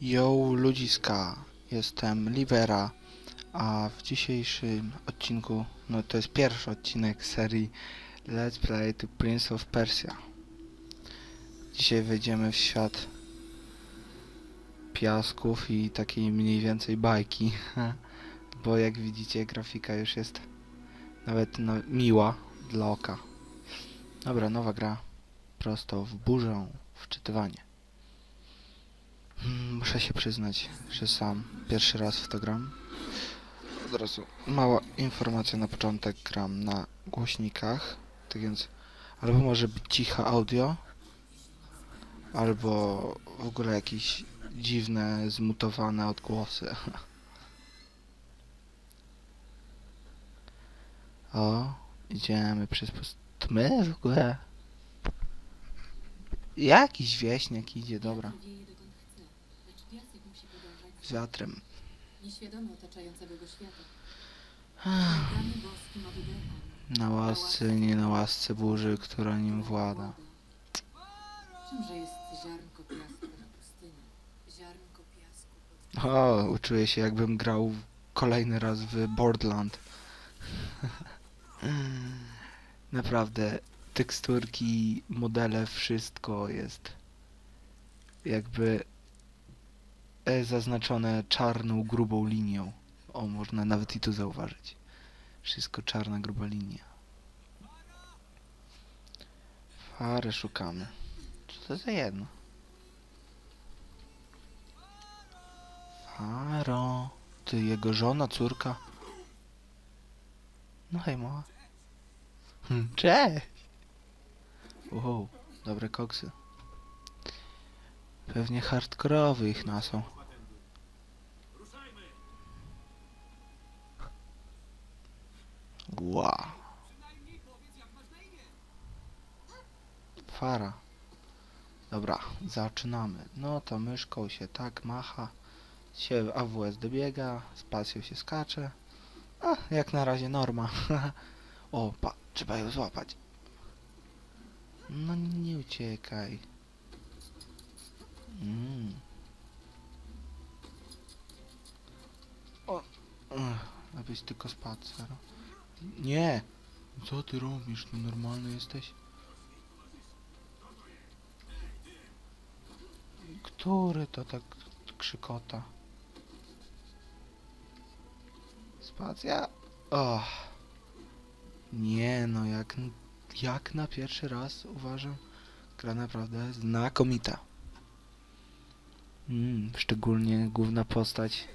Yo ludziska, jestem Libera, a w dzisiejszym odcinku, no to jest pierwszy odcinek serii Let's Play to Prince of Persia. Dzisiaj wejdziemy w świat piasków i takiej mniej więcej bajki, bo jak widzicie grafika już jest nawet no, miła dla oka. Dobra, nowa gra, prosto w burzę, wczytywanie. Mm, Muszę się przyznać, że sam pierwszy raz w to gram. Od razu mała informacja na początek. Gram na głośnikach, tak więc albo może być cicha audio, albo w ogóle jakieś dziwne, zmutowane odgłosy. O, idziemy przez pustmy w ogóle. Jakiś wieśniak idzie, dobra. Dzieje dokąd chce, lecz piasek musi podążać Z wiatrem. nieświadomy otaczającego go świata. Boskim. Na łasce, nie na łasce burzy, która nim włada. Czymże jest ziarnko piasku na pustyni? Ziarnko piasku pod... O, uczuję się jakbym grał kolejny raz w Borderland. Naprawdę, teksturki, modele, wszystko jest jakby zaznaczone czarną, grubą linią. O, można nawet i tu zauważyć. Wszystko czarna, gruba linia. Farę szukamy. Co to za jedno? Faro. Ty, jego żona, córka. No hej, mała. Cześć! Wow, dobre koksy. Pewnie hardkorowy ich nasą. Ła. Fara. Dobra, zaczynamy. No to myszką się tak macha się AWS dobiega, spacją się skacze. A, jak na razie norma. o, pa, trzeba ją złapać. No nie uciekaj. Mm. O, ech, abyś tylko spadł, Saro. Nie! Co ty robisz? No normalny jesteś? Który to tak krzykota? Spacja? Och. Nie no, jak, jak na pierwszy raz uważam, gra naprawdę znakomita. Mm, szczególnie główna postać.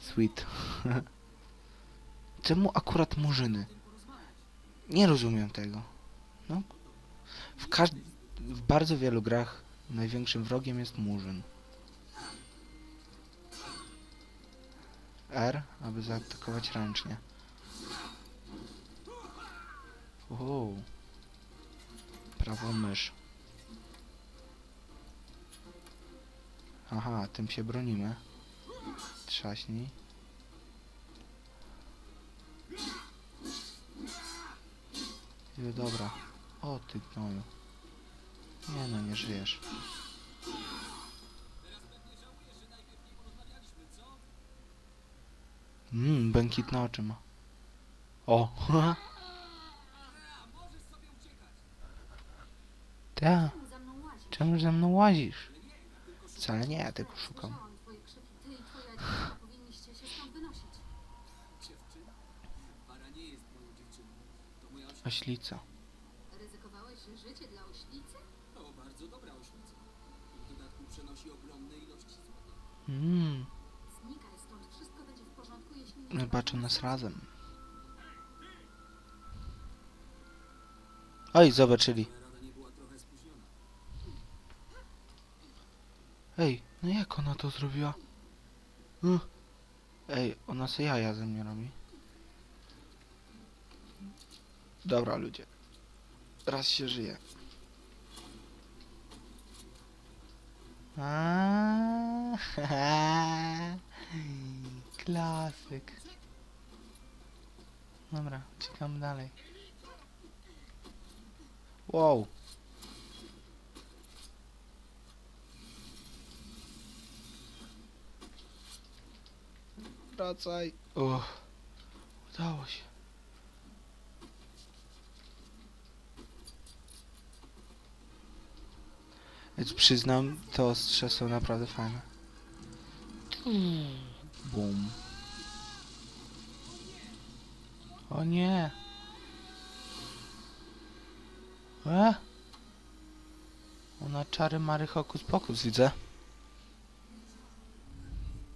Sweet. Czemu akurat murzyny? Nie rozumiem tego. No, w, w bardzo wielu grach największym wrogiem jest murzyn. R, aby zaatakować ręcznie. Uuu. Prawą mysz. Aha, tym się bronimy. Trzaśnij. Yy, dobra. O, ty gnoju. Nie no, nie żyjesz. Mmm, błękitne oczy ma. O, Ta, czemu ze mną łazisz? Wcale nie, ja tego szukam. Oślica. Ryzykowałeś życie dla oślicy? To bardzo dobra oświadczenie. W dodatku przenosi ogromne ilości złota. Mmm, Znikaj stąd. Wszystko będzie w porządku, jeśli nie... zobaczą nas razem. Oj, zobaczyli. Ej, no jak ona to zrobiła? Hm. Ej, ona se jaja ze mnie robi. Dobra, ludzie. Raz się żyje. Klasyk. Dobra, czekam dalej. Wow. Wracaj. Uff, udało się. Więc przyznam, te ostrze są naprawdę fajne. Bum. O nie. E? Ona czary mary hokus pokus widzę.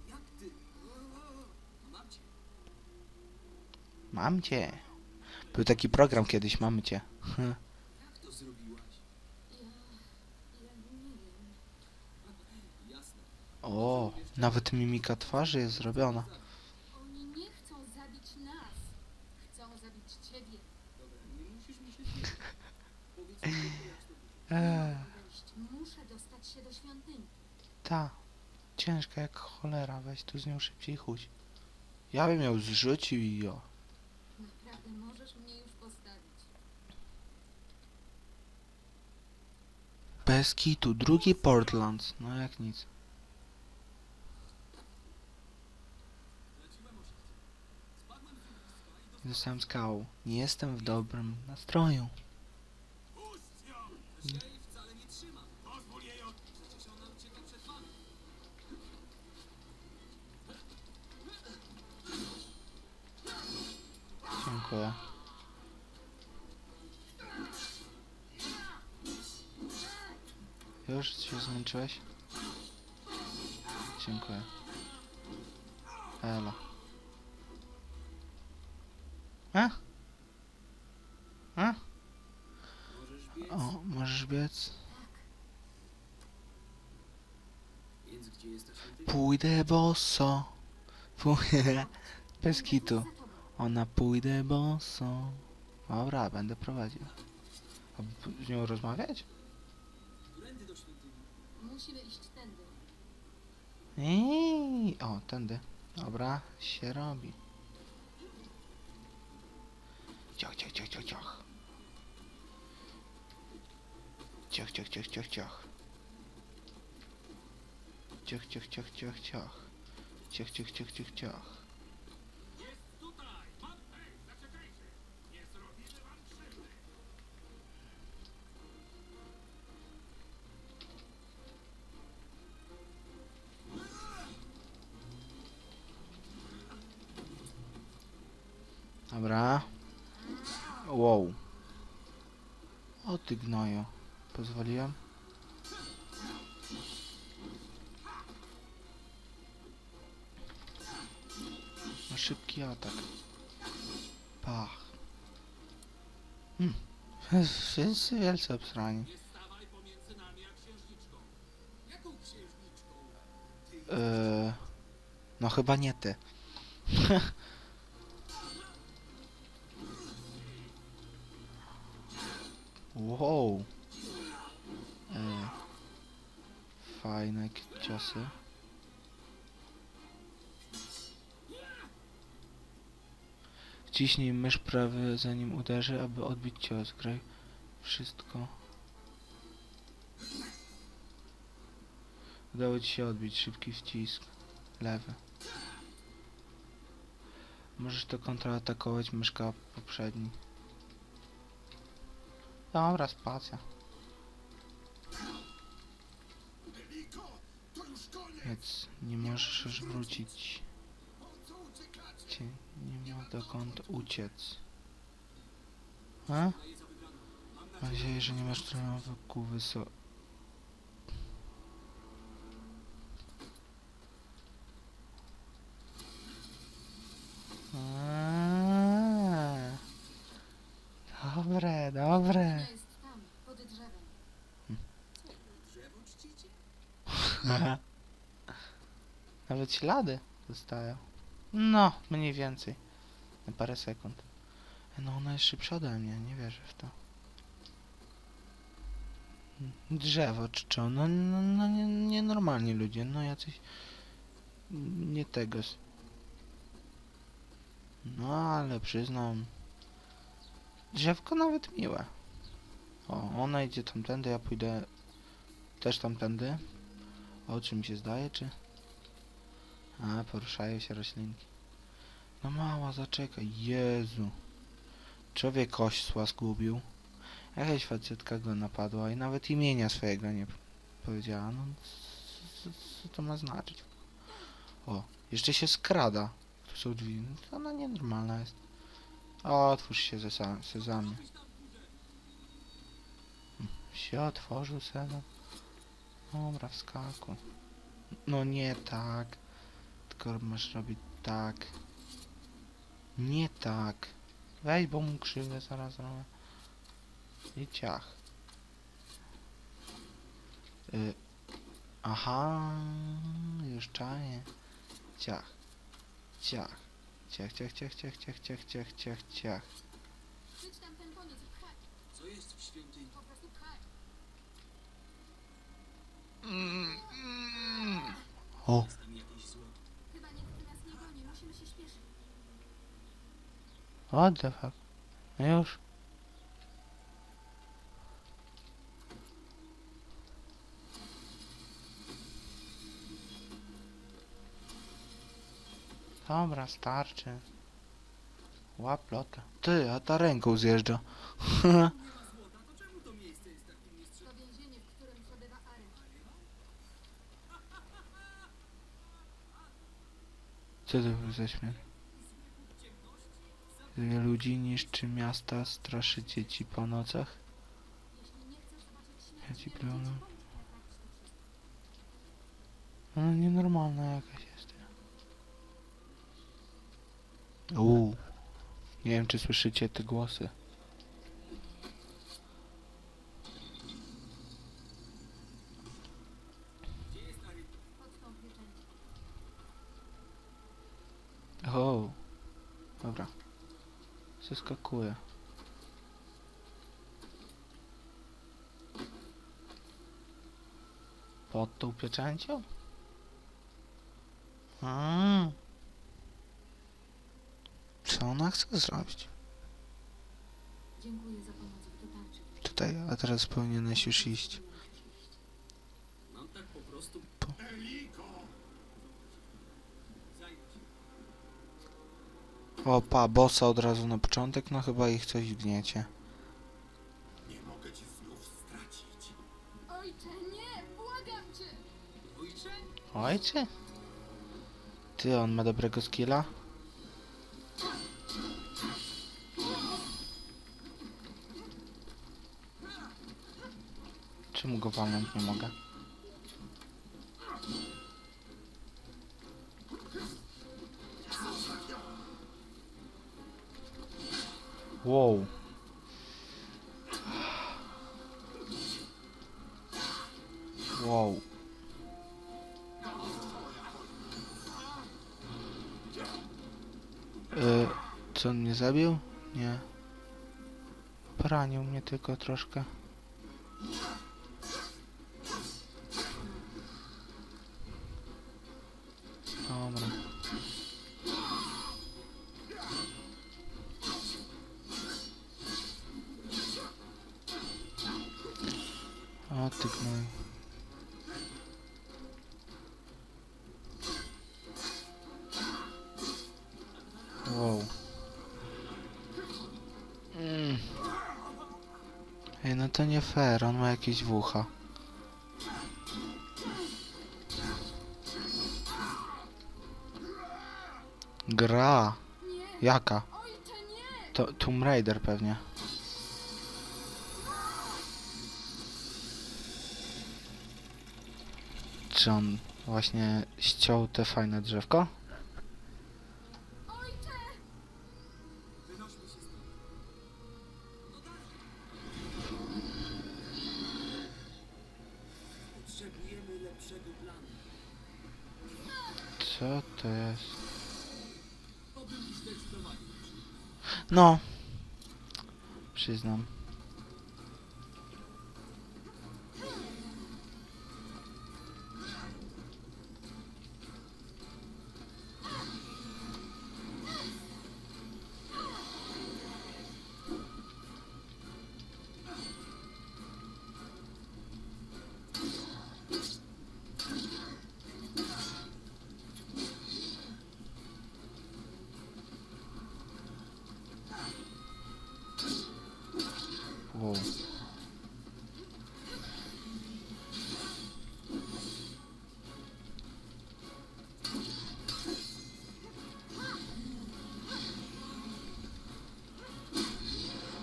Jak ty? Mam cię. Mam cię. Był taki program kiedyś, mamy cię. Jak to zrobiłaś? Jasne. O, nawet mimika twarzy jest zrobiona. Oni nie chcą zabić nas. Chcą zabić ciebie. Dobra, nie musisz mi się śmiać. Powiedz mi tylko, jak to było. Eee, Wejść. Muszę dostać się do świątyni. ta. Ciężka jak cholera, weź tu z nią szybciej chudź. Ja bym ją zrzucił i o. Naprawdę możesz mnie już postawić. Bez kitu, drugi Portland. No jak nic. Leciłem osiedlce. Spadłem z urwiska i Dostałem skałą. Nie jestem w dobrym nastroju. Puść ją! Się jej wcale nie trzyma. Pozwól jej od... Przecież ona ucieka przed wami. Dziękuję. Już się zmęczyłeś? Dziękuję. Elo. A? A? O, możesz biec? Pójdę boso. Pójdę. Bez kitu. Ona pójdę boso. Dobra, będę prowadził. A z nią rozmawiać? Musimy iść tędy. Ej, o, tędy. Dobra, się robi. Ciach, ciach, ciach, ciach, ciach. Ciach, ciach, ciach, ciach, ciach. Ciach, ciach, ciach, ciach, ciach. Ciach, ciach, ciach, ciach, ciach. Pozwoliłem? Na szybki atak. Pach. Hmm. Wszyscy wielce obsrani. Eee, no chyba nie ty. ciosy. Wciśnij mysz prawy zanim uderzy, aby odbić cios. Graj wszystko. Udało ci się odbić. Szybki wcisk. Lewy. Możesz to kontratakować myszka poprzedni. Dobra, spacja. Więc nie możesz już wrócić. Cię nie ma dokąd uciec. A? Mam nadzieję, że nie masz trenowych wysoko. Dobre, dobre. Kuchnia jest tam, pod drzewem. drzewo czcicie? Nawet ślady zostają. No, mniej więcej. Na parę sekund. No ona jest szybsza ode mnie, nie wierzę w to. Drzewo czczą, no, no, no nie, nienormalni ludzie, no jacyś nie tego. No ale przyznam, drzewko nawet miłe. O, ona idzie tamtędy, ja pójdę też tamtędy. O, czy mi się zdaje, czy? A, poruszają się roślinki. No mała, zaczekaj. Jezu. Człowiek osła zgubił. Jakaś facetka go napadła i nawet imienia swojego nie powiedziała. No, co, co to ma znaczyć? O, jeszcze się skrada. Tu są drzwi. No, ona nienormalna jest. O, otwórz się zesa- sezamie. Się otworzył sezam. Dobra, wskakuj. No nie tak. Tylko masz robić tak. Nie tak. Weź, bo mu krzywdę zaraz zrobię. I ciach. Y Aha, już czaję. Ciach. Ciach. Ciach, ciach, ciach, ciach, ciach, ciach, ciach, ciach, ciach. Co jest w świątyni? Prostu pchaj. O, What the fuck? No już. Dobra, starczy. Łap lota. Ty, a ta ręką zjeżdża. Co to był za śmiech? ludzi niszczy miasta, straszy dzieci po nocach. Ja ci problem. No, Ona nienormalna jakaś jest. Uuu. Nie wiem, czy słyszycie te głosy. O. Dobra. Zeskakuję. Pod tą pieczęcią? Mm. Co ona chce zrobić? Dziękuję za pomoc w dotarciu. Tutaj, a teraz powinieneś już iść. Się. O, pa, bossa od razu na początek, no chyba ich coś gniecie. Nie mogę cię znów stracić. Ojcze, nie! Błagam cię! Ojcze? Ojcze? Ty, on ma dobrego skilla? Czemu go walnąć nie mogę? Zabił? Nie. Poranił mnie tylko troszkę. Dobra. O ty gnoj. Fair, on ma jakieś w ucha. Gra. Jaka? To Tomb Raider pewnie. Czy on właśnie ściął te fajne drzewko? Potrzebujemy lepszego planu. Co to jest? No. Przyznam.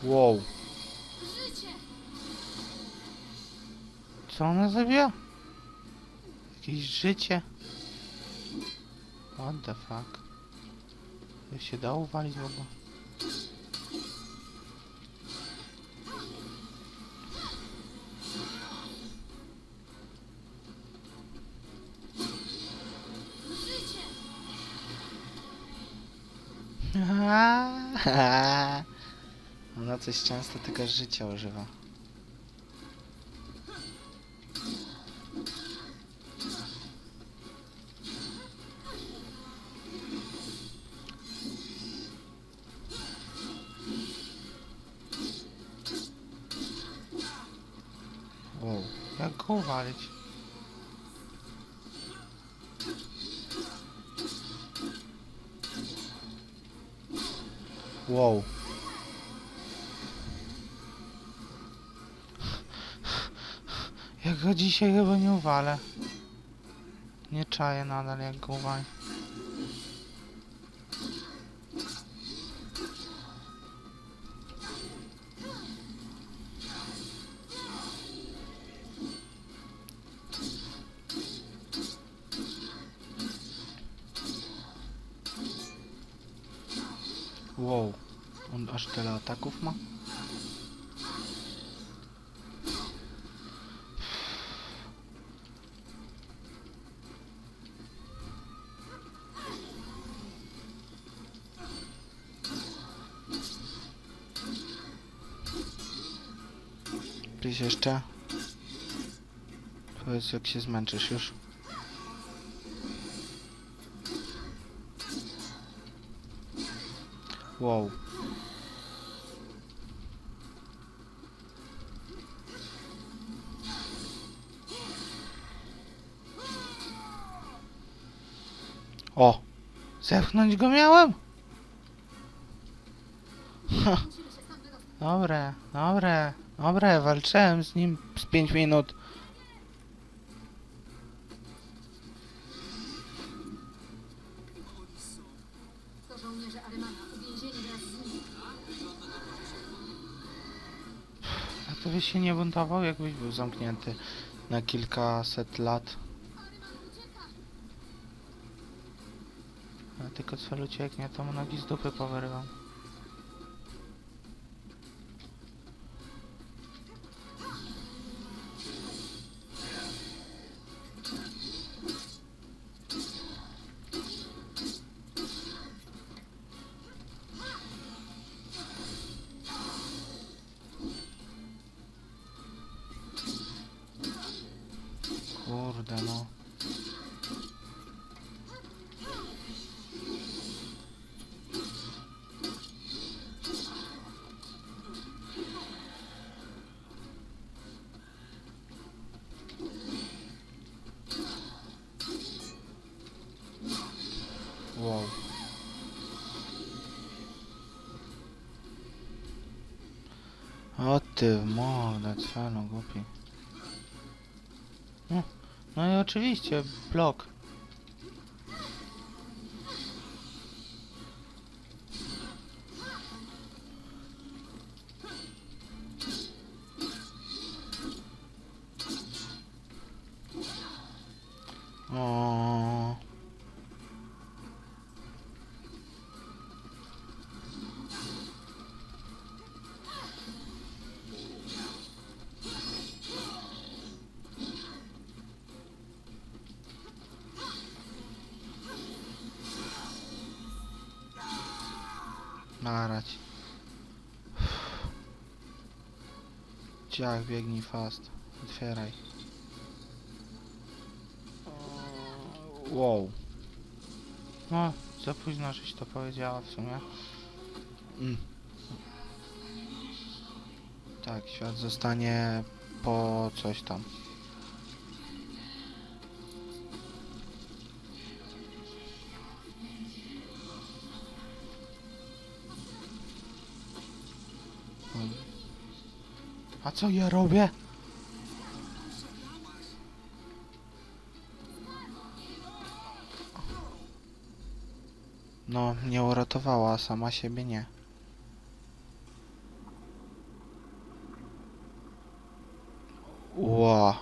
Wow. Co ona zrobiła? Jakieś życie? What the fuck? Jak się da uwalić w ogóle? Coś często tylko życia używa. Wow, jak go uwalić? Wow. Jak go dzisiaj chyba nie uwalę. Nie czaję nadal jak go uwalę. Wow, on aż tyle ataków ma? Jeszcze? Powiedz jak się zmęczysz już. Wow. O! Zepchnąć go miałem? Ha, dobre, dobre, dobre, walczyłem z nim z 5 minut. A to byś się nie buntował, jakbyś był zamknięty na kilkaset lat. A tylko co ucieknie, to mu nogi z dupy powyrywam. Kurde no. Wow. O ty mordę, cwelu głupi. No, i oczywiście, blok. Ciach, biegnij fast. Otwieraj. Wow. No, za późno, żeś to powiedziała w sumie. Mm. Tak, świat zostanie po coś tam. A co ja robię? No, mnie uratowała, a sama siebie nie. Ła.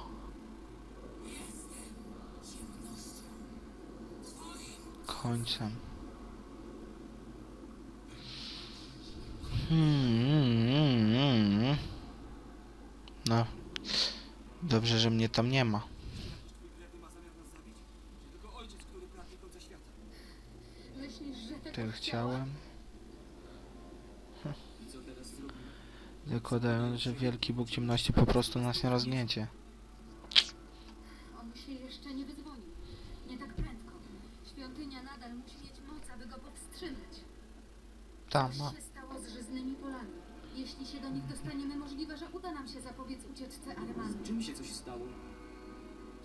Końcem. Myślisz, że tego Tego chciałem. I co teraz zrobimy? Zakładając, że wielki Bóg ciemności po prostu nas nie rozgniecie. On się jeszcze nie wydzwonił. Nie tak prędko. Świątynia nadal musi mieć moc, aby go powstrzymać. Tam, Coś Jeśli się do nich dostaniemy, możliwe, że uda nam się zapobiec ucieczce Aremanu. Z czym się coś stało?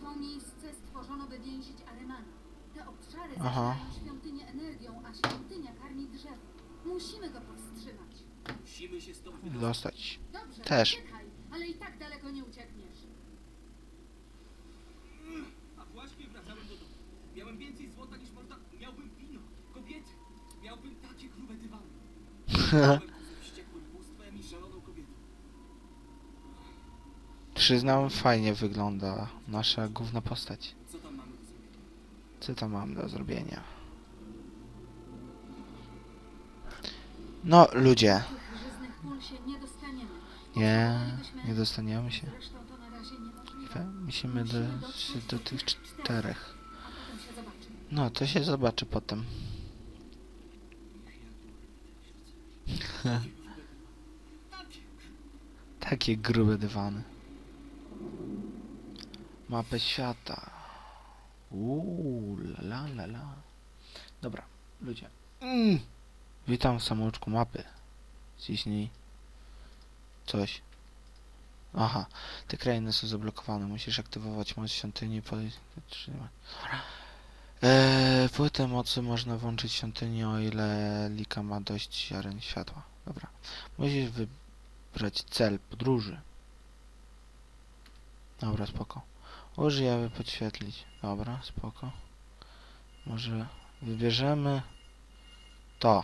To miejsce stworzono, by więzić Aremana. Te obszary Aha. zasilаją świątynię energią, a świątynia karmi drzewo. Musimy go powstrzymać. Musimy się stąd wydostać. Dostać. Dobrze, Też. czekaj, ale i tak daleko nie uciekniesz. A właśnie wracałem do domu. Miałem więcej złota niż można... Miałbym wino, kobiety. Miałbym takie grube dywany. Miałem Przyznam, fajnie wygląda nasza główna postać. Co tam do mam do zrobienia? No, ludzie. Nie. Nie, dostaniemy się. Musimy dojść do tych czterech. No, to się zobaczy potem. Takie grube dywany. Mapę świata. Uuu, la la la. Dobra, ludzie. Mm. Witam w samouczku mapy. Ciśnij. Coś. Aha, te krainy są zablokowane. Musisz aktywować moc świątyni. Trzymaj. Eee, płytę mocy można włączyć świątyni, o ile Lika ma dość ziaren światła. Dobra. Musisz wybrać cel podróży. Dobra, spoko. Użyj, aby podświetlić. Dobra, spoko. Może wybierzemy to.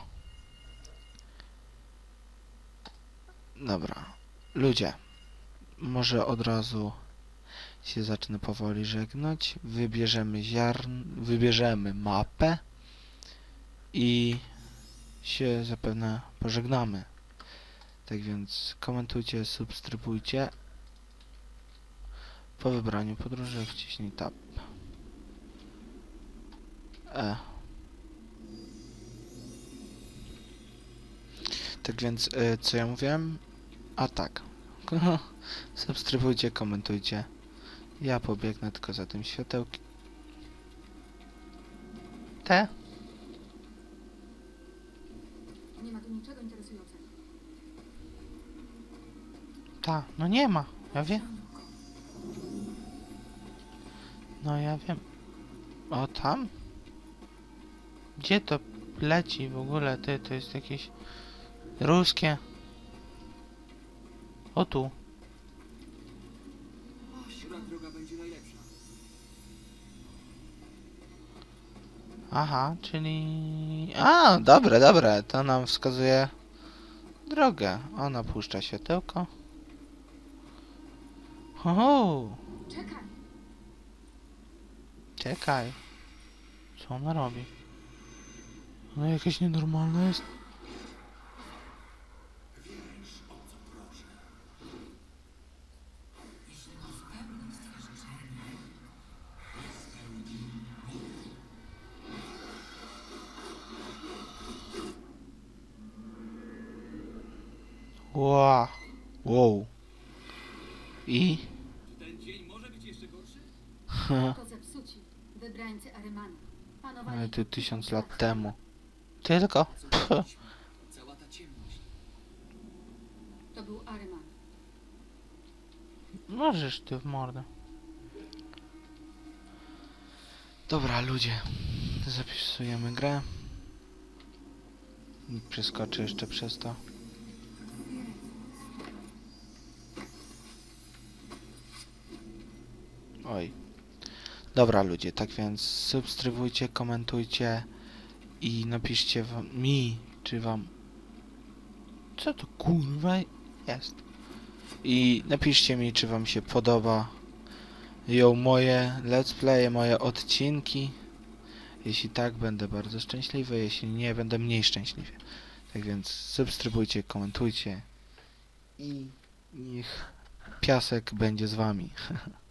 Dobra. Ludzie. Może od razu się zacznę powoli żegnać. Wybierzemy ziarn, wybierzemy mapę i się zapewne pożegnamy. Tak więc komentujcie, subskrybujcie. Po wybraniu podróży wciśnij tab. E. Tak więc, e, co ja mówiłem? A tak. Subskrybujcie, komentujcie. Ja pobiegnę tylko za tym światełkiem. Te? Nie ma tu niczego interesującego. Ta, no nie ma. Ja wiem. Ciągnął go. No ja wiem. O tam? Gdzie to leci w ogóle? Ty, to jest jakieś ruskie. O tu. Aha, czyli... A, dobre, dobre. To nam wskazuje drogę. Ona puszcza światełko. Ho, Czekaj, czekaj. Co ona robi? Ona jakaś nienormalna jest. Ła. Wow. I? Czy ten dzień może być jeszcze gorszy? to zepsuci. Wybrańcy Aremanu. Panowali Ale ty tysiąc lat temu. Tylko? A co Pff. robiliśmy? Cała ta ciemność. To był Areman. Możesz ty w mordę. Dobra, ludzie. Zapisujemy grę. Przeskoczę jeszcze przez to. Oj. Dobra, ludzie, tak więc subskrybujcie, komentujcie i napiszcie wam, mi, czy wam... Co to kurwa jest? I napiszcie mi, czy wam się podoba ją moje let's playe, moje odcinki. Jeśli tak, będę bardzo szczęśliwy, jeśli nie, będę mniej szczęśliwy. Tak więc subskrybujcie, komentujcie i niech piasek będzie z wami.